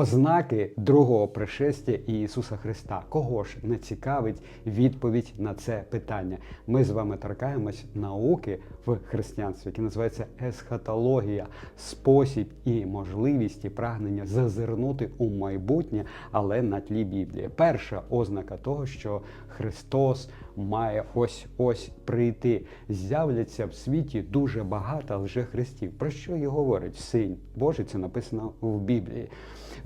Ознаки другого пришестя Ісуса Христа. Кого ж не цікавить відповідь на це питання? Ми з вами торкаємось науки в християнстві, яке називається есхатологія, спосіб і можливість і прагнення зазирнути у майбутнє, але на тлі Біблії. Перша ознака того, що Христос має ось ось прийти. З'являться в світі дуже багато лжехристів. Про що і говорить Син Божий? Це написано в Біблії.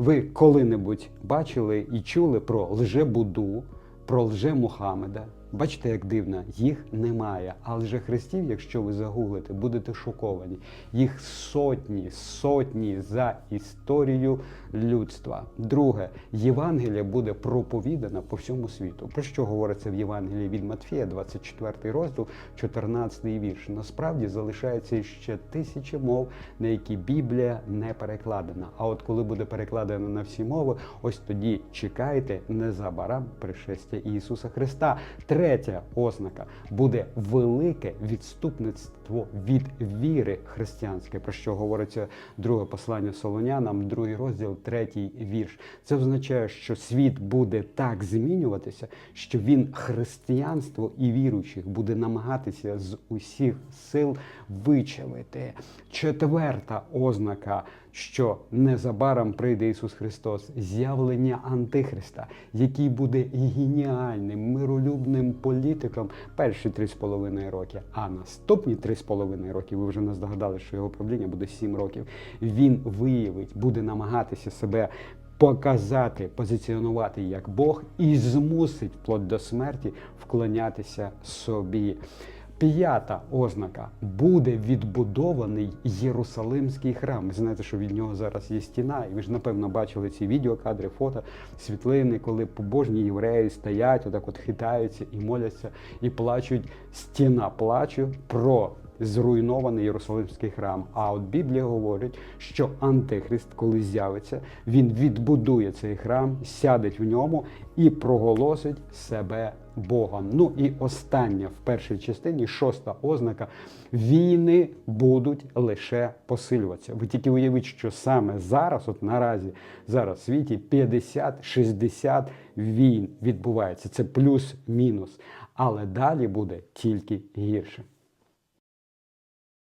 Ви коли-небудь бачили і чули про лже-Буду, про лже-Мухаммеда? Бачите, як дивно, їх немає. А лжехристів, якщо ви загуглите, будете шоковані. Їх сотні, сотні за історію людства. Друге, Євангелія буде проповідана по всьому світу. Про що говориться в Євангелії від Матфія, 24 розділ, 14 вірш. Насправді залишається ще тисячі мов, на які Біблія не перекладена. А от коли буде перекладена на всі мови, ось тоді чекайте незабаром пришестя Ісуса Христа. Третя ознака буде велике відступництво від віри християнської, про що говориться друге послання Солонянам, другий розділ, третій вірш. Це означає, що світ буде так змінюватися, що він християнство і віруючих буде намагатися з усіх сил вичавити. Четверта ознака. Що незабаром прийде Ісус Христос, з'явлення Антихриста, який буде геніальним, миролюбним політиком перші три з половиною роки, а наступні три з половиною роки, ви вже не здогадали, що його правління буде сім років. Він виявить, буде намагатися себе показати, позиціонувати як Бог і змусить вплоть до смерті вклонятися собі. П'ята ознака буде відбудований Єрусалимський храм. Ви знаєте, що від нього зараз є стіна, і ви ж напевно бачили ці відеокадри, фото, світлини, коли побожні євреї стоять, отак от хитаються і моляться, і плачуть. Стіна плачу про зруйнований Єрусалимський храм. А от Біблія говорить, що Антихрист, коли з'явиться, він відбудує цей храм, сяде в ньому і проголосить себе Богом. Ну і остання в першій частині, шоста ознака: війни будуть лише посилюватися. Ви тільки уявіть, що саме зараз, от наразі, зараз в світі 50-60 війн відбувається. Це плюс-мінус. Але далі буде тільки гірше.